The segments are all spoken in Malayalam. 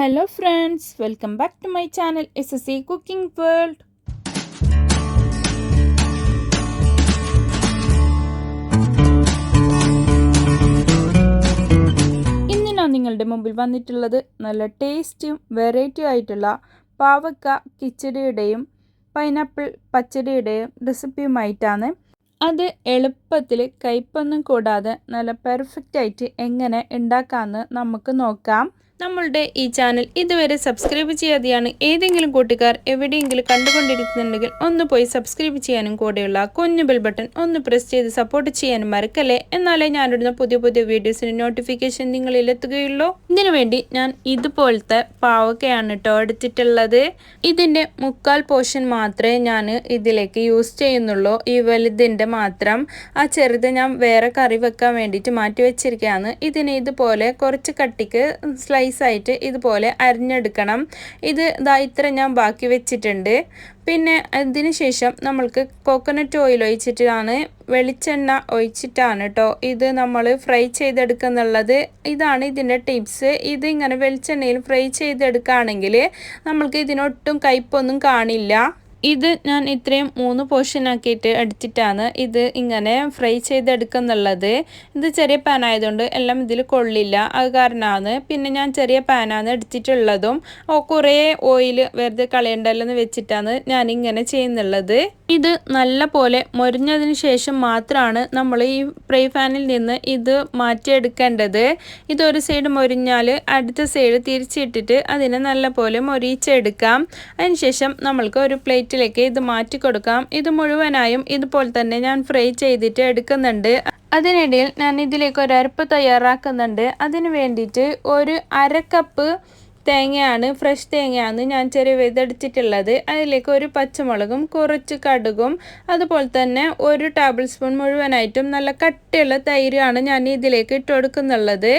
Hello friends welcome back to my channel S S C cooking world ഇന്ന് ഞാൻ നിങ്ങളുടെ മുമ്പിൽ വന്നിട്ടുള്ളത് നല്ല ടേസ്റ്റും വെറൈറ്റിയും ആയിട്ടുള്ള പാവക്ക കിച്ചടിയുടെയും പൈനാപ്പിൾ പച്ചടിയുടെയും റെസിപ്പിയുമായിട്ടാണ് അത് എളുപ്പത്തിൽ കയ്പൊന്നും കൂടാതെ നല്ല പെർഫെക്റ്റ് ആയിട്ട് എങ്ങനെ ഉണ്ടാക്കാമെന്ന് നമുക്ക് നോക്കാം. നമ്മളുടെ ഈ ചാനൽ ഇതുവരെ സബ്സ്ക്രൈബ് ചെയ്യാതെയാണ് ഏതെങ്കിലും കൂട്ടുകാർ എവിടെയെങ്കിലും കണ്ടുകൊണ്ടിരിക്കുന്നുണ്ടെങ്കിൽ ഒന്ന് പോയി സബ്സ്ക്രൈബ് ചെയ്യാനും കൂടെയുള്ള കുഞ്ഞു ബെൽ ബട്ടൺ ഒന്ന് പ്രസ് ചെയ്ത് സപ്പോർട്ട് ചെയ്യാനും മറക്കല്ലേ? എന്നാലേ ഞാനിടുന്ന പുതിയ പുതിയ വീഡിയോസിന് നോട്ടിഫിക്കേഷൻ നിങ്ങളിൽ എത്തുകയുള്ളൂ. ഇതിനു വേണ്ടി ഞാൻ ഇതുപോലത്തെ പാവക്കയാണ് കേട്ടോ എടുത്തിട്ടുള്ളത്. ഇതിന്റെ മുക്കാൽ പോർഷൻ മാത്രമേ ഞാൻ ഇതിലേക്ക് യൂസ് ചെയ്യുന്നുള്ളൂ. ഈ വലുതിന്റെ മാത്രം. ആ ചെറുത് ഞാൻ വേറെ കറി വെക്കാൻ വേണ്ടിയിട്ട് മാറ്റി വെച്ചിരിക്കുകയാണ്. ഇതിനെ ഇതുപോലെ കുറച്ച് കട്ടിക്ക് സ്ലൈസ് ആയിട്ട് ഇതുപോലെ അരിഞ്ഞെടുക്കണം. ഇത് ഇതാ ഇത്ര ഞാൻ ബാക്കി വെച്ചിട്ടുണ്ട്. പിന്നെ അതിന് ശേഷം നമ്മൾക്ക് കോക്കനട്ട് ഓയിൽ ഒഴിച്ചിട്ടാണ് വെളിച്ചെണ്ണ ഒഴിച്ചിട്ടാണ് കേട്ടോ ഇത് നമ്മൾ ഫ്രൈ ചെയ്തെടുക്കുന്നുള്ളത്. ഇതാണ് ഇതിന്റെ ടിപ്സ് ഇത് ഇങ്ങനെ വെളിച്ചെണ്ണയിൽ ഫ്രൈ ചെയ്തെടുക്കുകയാണെങ്കിൽ നമ്മൾക്ക് ഇതിനൊട്ടും കയ്പൊന്നും കാണില്ല. ഇത് ഞാൻ ഇത്രയും മൂന്ന് പോർഷൻ ആക്കിയിട്ട് എടുത്തിട്ടാണ് ഇത് ഇങ്ങനെ ഫ്രൈ ചെയ്തെടുക്കുന്നുള്ളത്. ഇത് ചെറിയ പാനായതുകൊണ്ട് എല്ലാം ഇതിൽ കൊള്ളില്ല. അത് കാരണമാണ് പിന്നെ ഞാൻ ചെറിയ പാനാണ് എടുത്തിട്ടുള്ളതും. കുറേ ഓയിൽ വെറുതെ കളയണ്ടല്ലോ എന്ന് വെച്ചിട്ടാണ് ഞാൻ ഇങ്ങനെ ചെയ്യുന്നുള്ളത്. ഇത് നല്ല പോലെ മൊരിഞ്ഞതിന് ശേഷം മാത്രമാണ് നമ്മൾ ഈ ഫ്രൈ പാനിൽ നിന്ന് ഇത് മാറ്റിയെടുക്കേണ്ടത്. ഇതൊരു സൈഡ് മൊരിഞ്ഞാൽ അടുത്ത സൈഡ് തിരിച്ചിട്ടിട്ട് അതിനെ നല്ല പോലെ മൊരിച്ചെടുക്കാം അതിനുശേഷം നമ്മൾക്ക് ഒരു പ്ലേറ്റിലേക്ക് ഇത് മാറ്റി കൊടുക്കാം. ഇത് മുഴുവനായും ഇതുപോലെ തന്നെ ഞാൻ ഫ്രൈ ചെയ്തിട്ട് എടുക്കുന്നുണ്ട്. അതിനിടയിൽ ഞാൻ ഇതിലേക്ക് ഒരു അരപ്പ് തയ്യാറാക്കുന്നുണ്ട്. അതിന് വേണ്ടിയിട്ട് ഒരു അര കപ്പ് തേങ്ങയാണ് ഫ്രഷ് തേങ്ങയാണ് ഞാൻ ചെറിയ വിതടിച്ചിട്ടുള്ളത്. അതിലേക്ക് ഒരു പച്ചമുളകും കുറച്ച് കടുകും അതുപോലെ തന്നെ ഒരു ടേബിൾ സ്പൂൺ മുഴുവനായിട്ടും നല്ല കട്ടിയുള്ള തൈരാണ് ഞാൻ ഇതിലേക്ക് ഇട്ട് കൊടുക്കുന്നുള്ളത്.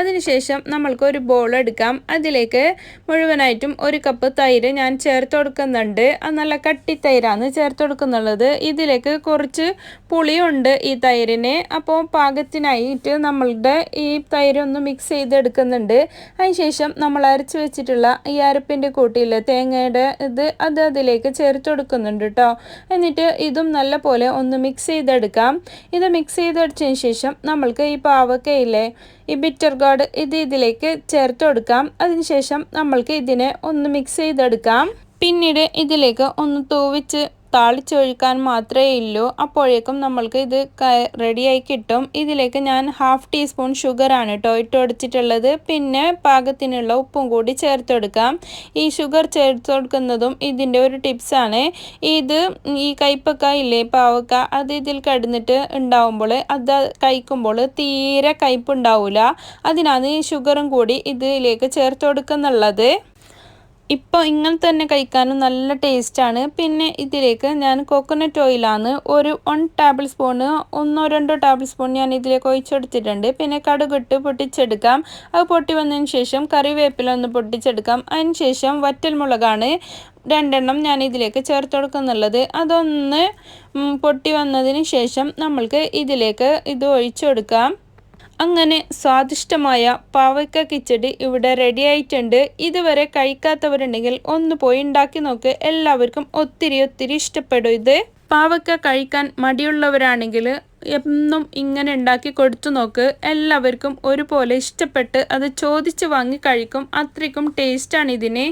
അതിനുശേഷം നമ്മൾക്ക് ഒരു ബോൾ എടുക്കാം. അതിലേക്ക് മുഴുവനായിട്ടും ഒരു കപ്പ് തൈര് ഞാൻ ചേർത്ത് കൊടുക്കുന്നുണ്ട്. അത് നല്ല കട്ടി തൈരാണ് ചേർത്ത് കൊടുക്കുന്നുള്ളത്. ഇതിലേക്ക് കുറച്ച് പുളിയുണ്ട് ഈ തൈരിന്. അപ്പോൾ പാകത്തിനായിട്ട് നമ്മളുടെ ഈ തൈരൊന്ന് മിക്സ് ചെയ്തെടുക്കുന്നുണ്ട്. അതിനുശേഷം നമ്മൾ അരച്ച് വെച്ചിട്ടുള്ള ഈ അരപ്പിന്റെ കൂട്ടിയിൽ തേങ്ങയുടെ ഇത് അത് അതിലേക്ക് ചേർത്ത് കൊടുക്കുന്നുണ്ട് കേട്ടോ എന്നിട്ട് ഇതും നല്ല പോലെ ഒന്ന് മിക്സ് ചെയ്തെടുക്കാം. ഇത് മിക്സ് ചെയ്തെടുത്തതിന് ശേഷം നമ്മൾക്ക് ഈ പാവക്കയില്ലേ ഈ ബിറ്റർ ഗോഡ് ഇത് ഇതിലേക്ക് ചേർത്ത് കൊടുക്കാം. അതിനുശേഷം നമ്മൾക്ക് ഇതിനെ ഒന്ന് മിക്സ് ചെയ്തെടുക്കാം. പിന്നീട് ഇതിലേക്ക് ഒന്ന് തൂവിച്ച് താളിച്ചൊഴിക്കാൻ മാത്രമേ ഉള്ളൂ അപ്പോഴേക്കും നമ്മൾക്ക് ഇത് റെഡിയായി കിട്ടും. ഇതിലേക്ക് ഞാൻ ഹാഫ് ടീസ്പൂൺ ഷുഗറാണ് കേട്ടോ ഇട്ട് കൊടുത്തിട്ടുള്ളത് പിന്നെ പാകത്തിനുള്ള ഉപ്പും കൂടി ചേർത്ത് കൊടുക്കാം ഈ ഷുഗർ ചേർത്ത് കൊടുക്കുന്നതും ഇതിന്റെ ഒരു ടിപ്സാണ് ഇത് ഈ കയ്പക്ക ഇല്ലേ പാവക്ക അത് ഇതിൽ കിടന്നിട്ട് ഉണ്ടാവുമ്പോൾ അത് കഴിക്കുമ്പോൾ തീരെ കയ്പ്പുണ്ടാവില്ല അതിനാണ് ഈ ഷുഗറും കൂടി ഇതിലേക്ക് ചേർത്ത് കൊടുക്കുന്നുള്ളത് ഇപ്പോൾ ഇങ്ങനെ തന്നെ കഴിക്കാനും നല്ല ടേസ്റ്റാണ് പിന്നെ ഇതിലേക്ക് ഞാൻ കോക്കനട്ട് ഓയിലാണ് ഒരു വൺ ടേബിൾ സ്പൂണ് ഒന്നോ രണ്ടോ ടേബിൾ സ്പൂൺ ഞാൻ ഇതിലേക്ക് ഒഴിച്ചെടുത്തിട്ടുണ്ട്. പിന്നെ കടുകിട്ട് പൊട്ടിച്ചെടുക്കാം. അത് പൊട്ടി വന്നതിന് ശേഷം കറിവേപ്പില ഒന്ന് പൊട്ടിച്ചെടുക്കാം. അതിന് ശേഷം വറ്റൽമുളകാണ് രണ്ടെണ്ണം ഞാൻ ഇതിലേക്ക് ചേർത്ത് കൊടുക്കുന്നുള്ളത്. അതൊന്ന് പൊട്ടി വന്നതിന് ശേഷം നമ്മൾക്ക് ഇതിലേക്ക് ഇത് ഒഴിച്ചു കൊടുക്കാം അങ്ങനെ സ്വാദിഷ്ടമായ പാവയ്ക്ക കിച്ചടി ഇവിടെ റെഡി ആയിട്ടുണ്ട്. ഇതുവരെ കഴിക്കാത്തവരുണ്ടെങ്കിൽ ഒന്ന് പോയി ഉണ്ടാക്കി നോക്ക്. എല്ലാവർക്കും ഒത്തിരി ഒത്തിരി ഇഷ്ടപ്പെടും ഇത്. പാവയ്ക്ക കഴിക്കാൻ മടിയുള്ളവരാണെങ്കിൽ എന്നും ഇങ്ങനെ ഉണ്ടാക്കി കൊടുത്തു നോക്ക്. എല്ലാവർക്കും ഒരുപോലെ ഇഷ്ടപ്പെട്ട് അത് ചോദിച്ച് വാങ്ങി കഴിക്കും. അത്രയ്ക്കും ടേസ്റ്റാണ് ഇതിന്.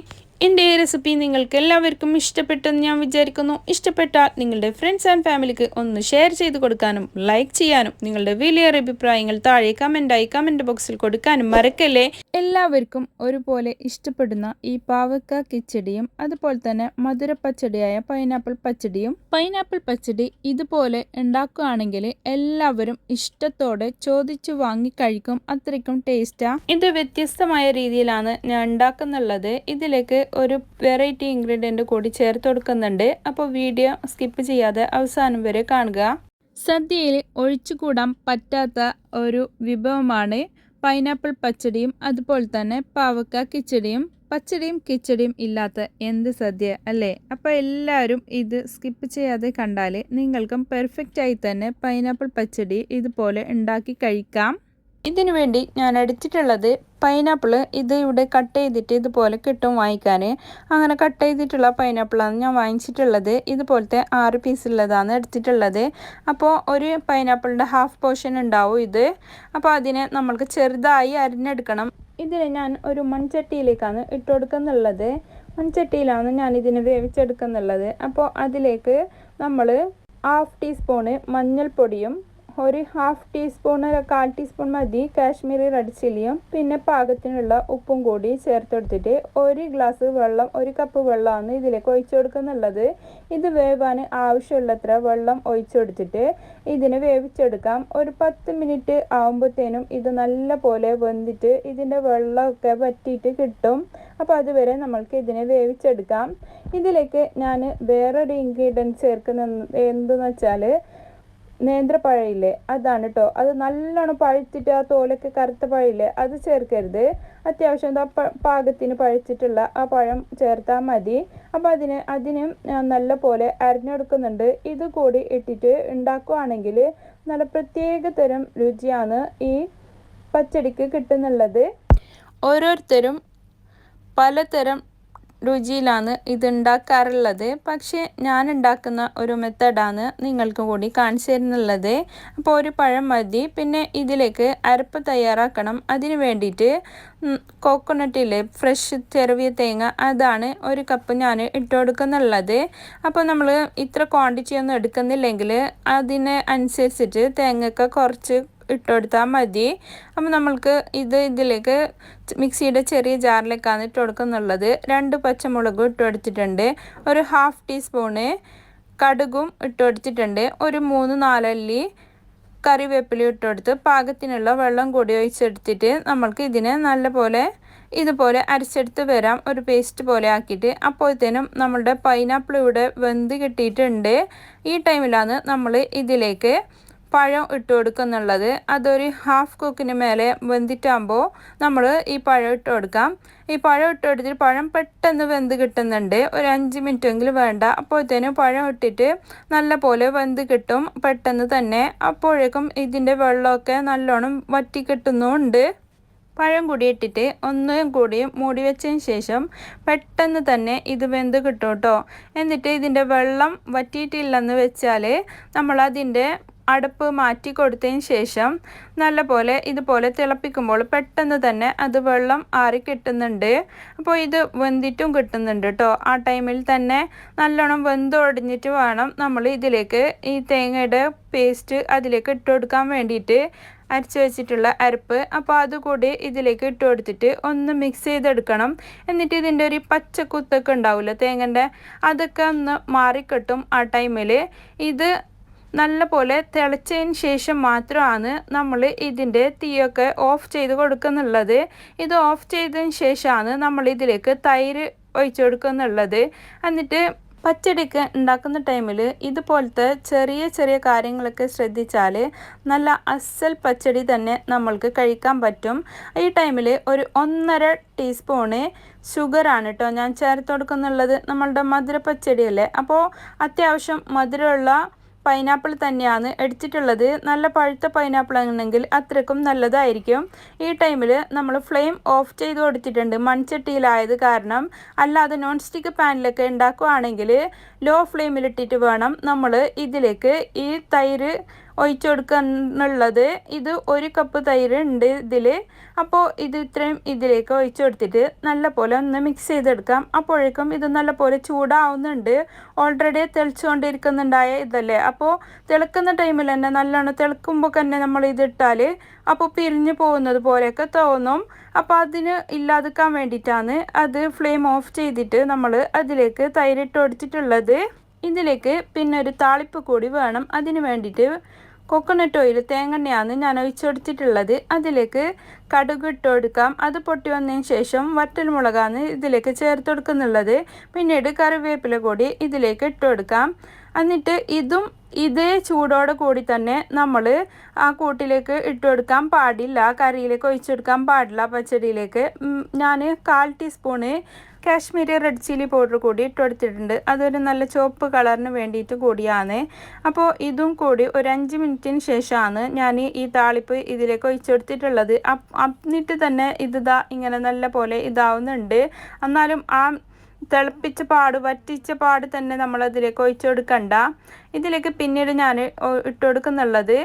എന്റെ ഈ റെസിപ്പി നിങ്ങൾക്ക് എല്ലാവർക്കും ഇഷ്ടപ്പെട്ടെന്ന് ഞാൻ വിചാരിക്കുന്നു. ഇഷ്ടപ്പെട്ടാൽ നിങ്ങളുടെ ഫ്രണ്ട്സ് ആൻഡ് ഫാമിലിക്ക് ഒന്ന് ഷെയർ ചെയ്ത് കൊടുക്കാനും ലൈക്ക് ചെയ്യാനും നിങ്ങളുടെ വലിയ അഭിപ്രായങ്ങൾ താഴെ കമന്റായി കമന്റ് ബോക്സിൽ കൊടുക്കാനും മറക്കല്ലേ? എല്ലാവർക്കും ഒരുപോലെ ഇഷ്ടപ്പെടുന്ന ഈ പാവക്ക കിച്ചടിയും അതുപോലെ തന്നെ മധുര പച്ചടിയായ പൈനാപ്പിൾ പച്ചടിയും പൈനാപ്പിൾ പച്ചടി ഇതുപോലെ ഉണ്ടാക്കുകയാണെങ്കിൽ എല്ലാവരും ഇഷ്ടത്തോടെ ചോദിച്ചു വാങ്ങി കഴിക്കും. അത്രയ്ക്കും ടേസ്റ്റാ ഇത് വ്യത്യസ്തമായ രീതിയിലാണ് ഞാൻ ഉണ്ടാക്കുന്നുള്ളത്. ഇതിലേക്ക് ഒരു വെറൈറ്റി ഇൻഗ്രീഡിയന്റ് കൂടി ചേർത്ത് കൊടുക്കുന്നുണ്ട്. അപ്പോൾ വീഡിയോ സ്കിപ്പ് ചെയ്യാതെ അവസാനം വരെ കാണുക. സദ്യയിൽ ഒഴിച്ചുകൂടാൻ പറ്റാത്ത ഒരു വിഭവമാണ് പൈനാപ്പിൾ പച്ചടിയും അതുപോലെ തന്നെ പാവക്ക കിച്ചടിയും. പച്ചടിയും കിച്ചടിയും ഇല്ലാത്ത എന്ത് സദ്യ അല്ലേ? അപ്പോൾ എല്ലാവരും ഇത് സ്കിപ്പ് ചെയ്യാതെ കണ്ടാൽ നിങ്ങൾക്കും പെർഫെക്റ്റായി തന്നെ പൈനാപ്പിൾ പച്ചടി ഇതുപോലെ ഉണ്ടാക്കി കഴിക്കാം. ഇതിനു വേണ്ടി ഞാൻ എടുത്തിട്ടുള്ളത് പൈനാപ്പിൾ ഇത് ഇവിടെ കട്ട് ചെയ്തിട്ട് ഇതുപോലെ കിട്ടും വാങ്ങിക്കാൻ അങ്ങനെ കട്ട് ചെയ്തിട്ടുള്ള പൈനാപ്പിളാണ് ഞാൻ വാങ്ങിച്ചിട്ടുള്ളത്. ഇതുപോലത്തെ ആറ് പീസുള്ളതാണ് എടുത്തിട്ടുള്ളത്. അപ്പോൾ ഒരു പൈനാപ്പിളിന്റെ ഹാഫ് പോർഷൻ ഉണ്ടാവും ഇത്. അപ്പോൾ അതിനെ നമ്മൾക്ക് ചെറുതായി അരിഞ്ഞെടുക്കണം. ഇതിനെ ഞാൻ ഒരു മൺചട്ടിയിലേക്കാണ് ഇട്ട് കൊടുക്കുന്നുള്ളത് മൺചട്ടിയിലാണ് ഞാൻ ഇതിനെ വേവിച്ചെടുക്കുന്നുള്ളത്. അപ്പോൾ അതിലേക്ക് നമ്മൾ ഹാഫ് ടീസ്പൂണ് മഞ്ഞൾപ്പൊടിയും ഒരു ഹാഫ് ടീസ്പൂൺ കാൽ ടീസ്പൂൺ മതി. കാശ്മീരി റെഡ് ചില്ലിയും പിന്നെ പാകത്തിനുള്ള ഉപ്പും കൂടി ചേർത്തെടുത്തിട്ട് ഒരു ഗ്ലാസ് വെള്ളം ഒരു കപ്പ് വെള്ളമാണ് ഇതിലേക്ക് ഒഴിച്ചു കൊടുക്കുന്നുള്ളത്. ഇത് വേവാൻ ആവശ്യമുള്ളത്ര വെള്ളം ഒഴിച്ചെടുത്തിട്ട് ഇതിനെ വേവിച്ചെടുക്കാം. ഒരു പത്ത് മിനിറ്റ് ആകുമ്പോഴത്തേനും ഇത് നല്ല പോലെ വെന്തിട്ട് ഇതിന്റെ വെള്ളമൊക്കെ വറ്റിയിട്ട് കിട്ടും. അപ്പോൾ അതുവരെ നമ്മൾക്ക് ഇതിനെ വേവിച്ചെടുക്കാം. ഇതിലേക്ക് ഞാൻ വേറൊരു ഇൻഗ്രീഡിയന്റ് ചേർക്കുന്ന എന്തെന്ന് വെച്ചാൽ നേന്ത്രപ്പഴയില്ലേ? അതാണ് കേട്ടോ അത് നല്ലോണം പഴുത്തിട്ട് ആ തോലൊക്കെ കറുത്ത പഴയില്ലേ? അത് ചേർക്കരുത്. അത്യാവശ്യം എന്താ പാകത്തിന് പഴിച്ചിട്ടുള്ള ആ പഴം ചേർത്താൽ മതി. അപ്പോൾ അതിന് അതിന് നല്ല പോലെ അരിഞ്ഞെടുക്കുന്നുണ്ട്. ഇത് കൂടി ഇട്ടിട്ട് ഉണ്ടാക്കുകയാണെങ്കിൽ നല്ല പ്രത്യേക തരം രുചിയാണ് ഈ പച്ചടിക്ക് കിട്ടുന്നുള്ളത്. ഓരോരുത്തരും പലതരം രുചിയിലാണ് ഇത് ഉണ്ടാക്കാറുള്ളത് പക്ഷേ ഞാൻ ഉണ്ടാക്കുന്ന ഒരു മെത്തേഡാണ് നിങ്ങൾക്ക് കൂടി കാണിച്ചു തരുന്നുള്ളത്. അപ്പോൾ ഒരു പഴം മതി. പിന്നെ ഇതിലേക്ക് അരപ്പ് തയ്യാറാക്കണം. അതിന് വേണ്ടിയിട്ട് കോക്കോനട്ടിലെ ഫ്രഷ് ചെറിയ തേങ്ങ അതാണ് ഒരു കപ്പ് ഞാൻ ഇട്ട് കൊടുക്കുന്നുള്ളത്. അപ്പോൾ നമ്മൾ ഇത്ര ക്വാണ്ടിറ്റി ഒന്നും എടുക്കുന്നില്ലെങ്കിൽ അതിന് അനുസരിച്ചിട്ട് തേങ്ങയൊക്കെ കുറച്ച് ഇട്ടുകൊടുത്താൽ മതി. അപ്പോൾ നമ്മൾക്ക് ഇത് ഇതിലേക്ക് മിക്സിയുടെ ചെറിയ ജാറിലേക്കാണ് ഇട്ട് കൊടുക്കുന്നുള്ളത്. രണ്ട് പച്ചമുളകും ഇട്ട് കൊടുത്തിട്ടുണ്ട്. ഒരു ഹാഫ് ടീസ്പൂണ് കടുകും ഇട്ട് കൊടുത്തിട്ടുണ്ട്. ഒരു മൂന്ന് നാലല്ലി കറിവേപ്പില ഇട്ട് കൊടുത്ത് പാകത്തിനുള്ള വെള്ളം കൂടി ഒഴിച്ചെടുത്തിട്ട് നമ്മൾക്ക് ഇതിനെ നല്ലപോലെ ഇതുപോലെ അരച്ചെടുത്ത് വരാം. ഒരു പേസ്റ്റ് പോലെ ആക്കിയിട്ട്. അപ്പോഴത്തേനും നമ്മളുടെ പൈനാപ്പിൾ ഇവിടെ വെന്ത് കിട്ടിയിട്ടുണ്ട്. ഈ ടൈമിലാണ് നമ്മൾ ഇതിലേക്ക് പഴം ഇട്ട് കൊടുക്കുന്നുള്ളത്. അതൊരു ഹാഫ് കുക്കിന് മേലെ വെന്തിട്ടാകുമ്പോൾ നമ്മൾ ഈ പഴം ഇട്ട് കൊടുക്കാം. ഈ പഴം ഇട്ട് കൊടുത്തിട്ട് പഴം പെട്ടെന്ന് വെന്ത് കിട്ടുന്നുണ്ട്. ഒരു അഞ്ച് മിനിറ്റെങ്കിലും വേണ്ട. അപ്പോഴത്തേനും പഴം ഇട്ടിട്ട് നല്ല പോലെ വെന്ത് കിട്ടും. പെട്ടെന്ന് തന്നെ. അപ്പോഴേക്കും ഇതിന്റെ വെള്ളമൊക്കെ നല്ലോണം വറ്റി പഴം കൂടി ഇട്ടിട്ട് ഒന്നും കൂടി മൂടി വെച്ചതിന് ശേഷം പെട്ടെന്ന് തന്നെ ഇത് വെന്ത് കിട്ടും കേട്ടോ. എന്നിട്ട് ഇതിന്റെ വെള്ളം വറ്റിയിട്ടില്ലെന്ന് വെച്ചാൽ നമ്മൾ അതിന്റെ അടുപ്പ് മാറ്റി കൊടുത്തതിന് ശേഷം നല്ലപോലെ ഇതുപോലെ തിളപ്പിക്കുമ്പോൾ പെട്ടെന്ന് തന്നെ അത് വെള്ളം ആറി കിട്ടുന്നുണ്ട്. അപ്പോൾ ഇത് വെന്തിട്ടും കിട്ടുന്നുണ്ട് കേട്ടോ. ആ ടൈമിൽ തന്നെ നല്ലോണം വെന്തൊടിഞ്ഞിട്ട് വേണം നമ്മൾ ഇതിലേക്ക് ഈ തേങ്ങയുടെ പേസ്റ്റ് അതിലേക്ക് ഇട്ട് കൊടുക്കാൻ വേണ്ടിയിട്ട് അരച്ച് വെച്ചിട്ടുള്ള അരപ്പ്. അപ്പോൾ അതുകൂടി ഇതിലേക്ക് ഇട്ട് കൊടുത്തിട്ട് ഒന്ന് മിക്സ് ചെയ്തെടുക്കണം. എന്നിട്ട് ഇതിന്റെ ഒരു പച്ച കുത്തൊക്കെ ഉണ്ടാവില്ല തേങ്ങന്റെ? അതൊക്കെ ഒന്ന് മാറിക്കിട്ടും ആ ടൈമിൽ. ഇത് നല്ല പോലെ തിളച്ചതിന് ശേഷം മാത്രമാണ് നമ്മൾ ഇതിന്റെ തീയൊക്കെ ഓഫ് ചെയ്ത് കൊടുക്കുന്നുള്ളത്. ഇത് ഓഫ് ചെയ്തതിന് ശേഷമാണ് നമ്മൾ ഇതിലേക്ക് തൈര് ഒഴിച്ചു കൊടുക്കുന്നുള്ളത്. എന്നിട്ട് പച്ചടിക്ക് ഉണ്ടാക്കുന്ന ടൈമിൽ ഇതുപോലത്തെ ചെറിയ ചെറിയ കാര്യങ്ങളൊക്കെ ശ്രദ്ധിച്ചാൽ നല്ല അസൽ പച്ചടി തന്നെ നമ്മൾക്ക് കഴിക്കാൻ പറ്റും. ഈ ടൈമിൽ ഒരു ഒന്നര ടീസ്പൂണ് ഷുഗറാണ് കേട്ടോ ഞാൻ ചേർത്ത് കൊടുക്കുന്നുള്ളത് നമ്മളുടെ മധുര പച്ചടിയല്ലേ അപ്പോൾ അത്യാവശ്യം മധുരമുള്ള പൈനാപ്പിൾ തന്നെയാണ് എടുത്തിട്ടുള്ളത്. നല്ല പഴുത്ത പൈനാപ്പിൾ ആണെങ്കിൽ അത്രയ്ക്കും നല്ലതായിരിക്കും. ഈ ടൈമിൽ നമ്മൾ ഫ്ലെയിം ഓഫ് ചെയ്ത് കൊടുത്തിട്ടുണ്ട്. മൺചട്ടിയിലായത് കാരണം. അല്ലാതെ നോൺ സ്റ്റിക്ക് പാനിലൊക്കെ ഉണ്ടാക്കുകയാണെങ്കിൽ ലോ ഫ്ലെയിമിലിട്ടിട്ട് വേണം നമ്മൾ ഇതിലേക്ക് ഈ തൈര് ഒഴിച്ചു കൊടുക്കാനുള്ളത് ഇത് ഒരു കപ്പ് തൈര് ഉണ്ട് ഇതിൽ അപ്പോൾ ഇത് ഇത്രയും ഇതിലേക്ക് ഒഴിച്ചു കൊടുത്തിട്ട് നല്ല പോലെ ഒന്ന് മിക്സ് ചെയ്തെടുക്കാം. അപ്പോഴേക്കും ഇത് നല്ല പോലെ ചൂടാവുന്നുണ്ട്. ഓൾറെഡി തെളിച്ചുകൊണ്ടിരിക്കുന്നുണ്ടായ ഇതല്ലേ. അപ്പോൾ തിളക്കുന്ന ടൈമിൽ തന്നെ നല്ലോണം തിളക്കുമ്പോൾ തന്നെ നമ്മൾ ഇതിട്ടാൽ അപ്പോൾ പിരിഞ്ഞു പോകുന്നത് പോലെയൊക്കെ തോന്നും. അപ്പോൾ അതിന് ഇല്ലാതിക്കാൻ വേണ്ടിയിട്ടാണ് അത് ഫ്ലെയിം ഓഫ് ചെയ്തിട്ട് നമ്മൾ അതിലേക്ക് തൈരിട്ട് ഒടിച്ചിട്ടുള്ളത്. ഇതിലേക്ക് പിന്നെ ഒരു താളിപ്പ് കൂടി വേണം. അതിന് വേണ്ടിയിട്ട് കൊക്കനട്ട് ഓയിൽ തേങ്ങെണ്ണയാണ് ഞാൻ ഒഴിച്ചെടുത്തിട്ടുള്ളത്. അതിലേക്ക് കടുക് ഇട്ട് കൊടുക്കാം. അത് പൊട്ടി വന്നതിന് ശേഷം വറ്റൽമുളകാണ് ഇതിലേക്ക് ചേർത്ത് കൊടുക്കുന്നുള്ളത്. പിന്നീട് കറിവേപ്പില കൂടി ഇതിലേക്ക് ഇട്ട് കൊടുക്കാം. എന്നിട്ട് ഇതും ഇതേ ചൂടോടെ കൂടി തന്നെ നമ്മൾ ആ കൂട്ടിലേക്ക് ഇട്ട് കൊടുക്കാൻ പാടില്ല. കറിയിലേക്ക് ഒഴിച്ചെടുക്കാൻ പാടില്ല പച്ചടിയിലേക്ക്. ഞാൻ കാൽ teaspoon Kashmiri red chilli powder കൂടി ഇട്ട് കൊടുത്തിട്ടുണ്ട്. അതൊരു നല്ല ചുവപ്പ് കളറിന് വേണ്ടിയിട്ട് കൂടിയാണ്. അപ്പോൾ ഇതും കൂടി ഒരു അഞ്ച് മിനിറ്റിന് ശേഷമാണ് ഞാൻ ഈ താളിപ്പ് ഇതിലേക്ക് ഒഴിച്ചെടുത്തിട്ടുള്ളത് എന്നിട്ട് തന്നെ ഇത് ഇതാ ഇങ്ങനെ നല്ല പോലെ ഇതാവുന്നുണ്ട്. എന്നാലും ആ തിളപ്പിച്ച പാട് വറ്റിച്ച പാട് തന്നെ നമ്മളതിലേക്ക് ഒഴിച്ചു കൊടുക്കണ്ട. ഇതിലേക്ക് പിന്നീട് ഞാൻ ഇട്ട് കൊടുക്കുന്നുള്ളത്.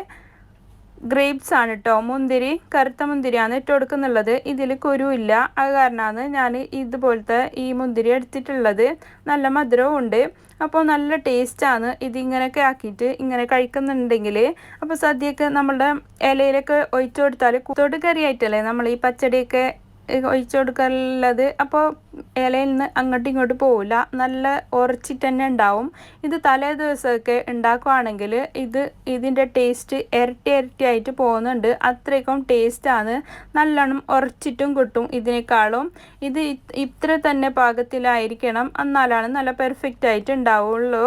ഗ്രേപ്സ് ആണ് കേട്ടോ മുന്തിരി കറുത്ത മുന്തിരിയാണ് ഇട്ട് കൊടുക്കുന്നുള്ളത്. ഇതിൽ കുരുവില്ല അത് കാരണമാണ് ഞാൻ ഇതുപോലത്തെ ഈ മുന്തിരി എടുത്തിട്ടുള്ളത്. നല്ല മധുരവും ഉണ്ട്. അപ്പോൾ നല്ല ടേസ്റ്റാണ് ഇതിങ്ങനെയൊക്കെ ആക്കിയിട്ട് ഇങ്ങനെ കഴിക്കുന്നുണ്ടെങ്കിൽ അപ്പോൾ സദ്യയൊക്കെ നമ്മളുടെ ഇലയിലൊക്കെ ഒഴിച്ചു കൊടുത്താൽ കൂത്തോട്ട് കറിയായിട്ടല്ലേ നമ്മൾ ഈ പച്ചടിയൊക്കെ ഒഴിച്ചു കൊടുക്കാനുള്ളത്. അപ്പോൾ ഇലയിൽ നിന്ന് അങ്ങോട്ടും ഇങ്ങോട്ടും പോവില്ല. നല്ല ഉറച്ചിട്ട് തന്നെ ഉണ്ടാവും. ഇത് തലേ ദിവസമൊക്കെ ഉണ്ടാക്കുവാണെങ്കിൽ ഇത് ഇതിന്റെ ടേസ്റ്റ് ഇരട്ടി ഇരട്ടി ആയിട്ട് പോകുന്നുണ്ട്. അത്രയ്ക്കും ടേസ്റ്റാണ് നല്ലോണം ഉറച്ചിട്ടും കിട്ടും ഇതിനേക്കാളും. ഇത് ഇത്ര തന്നെ പാകത്തിലായിരിക്കണം. എന്നാലാണ് നല്ല പെർഫെക്റ്റ് ആയിട്ട് ഉണ്ടാവുള്ളൂ.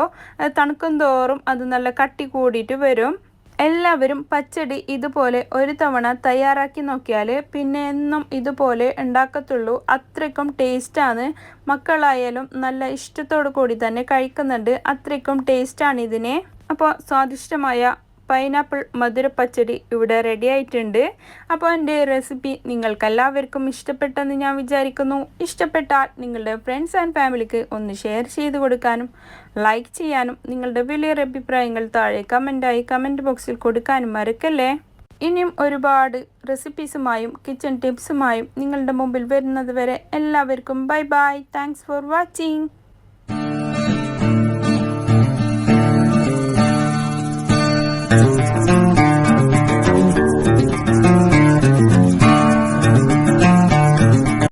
തണുക്കും തോറും അത് നല്ല കട്ടി കൂടിയിട്ട് വരും. എല്ലാവരും പച്ചടി ഇതുപോലെ ഒരു തവണ തയ്യാറാക്കി നോക്കിയാൽ പിന്നെ എന്നും ഇതുപോലെ ഉണ്ടാക്കത്തുള്ളൂ. അത്രയ്ക്കും ടേസ്റ്റാണ് മക്കളായാലും നല്ല ഇഷ്ടത്തോടു കൂടി തന്നെ കഴിക്കുന്നുണ്ട്. അത്രയ്ക്കും ടേസ്റ്റാണ് ഇതിനെ. അപ്പോൾ സ്വാദിഷ്ടമായ പൈനാപ്പിൾ മധുരപ്പച്ചടി ഇവിടെ റെഡി ആയിട്ടുണ്ട്. അപ്പോൾ എന്റെ റെസിപ്പി നിങ്ങൾക്കെല്ലാവർക്കും ഇഷ്ടപ്പെട്ടെന്ന് ഞാൻ വിചാരിക്കുന്നു. ഇഷ്ടപ്പെട്ടാൽ നിങ്ങളുടെ ഫ്രണ്ട്സ് ആൻഡ് ഫാമിലിക്ക് ഒന്ന് ഷെയർ ചെയ്ത് കൊടുക്കാനും ലൈക്ക് ചെയ്യാനും നിങ്ങളുടെ വലിയൊരു അഭിപ്രായങ്ങൾ താഴെ കമന്റായി കമന്റ് ബോക്സിൽ കൊടുക്കാനും മറക്കല്ലേ? ഇനിയും ഒരുപാട് റെസിപ്പീസുമായും കിച്ചൺ ടിപ്സുമായും നിങ്ങളുടെ മുമ്പിൽ വരുന്നത് വരെ എല്ലാവർക്കും bye bye thanks for watching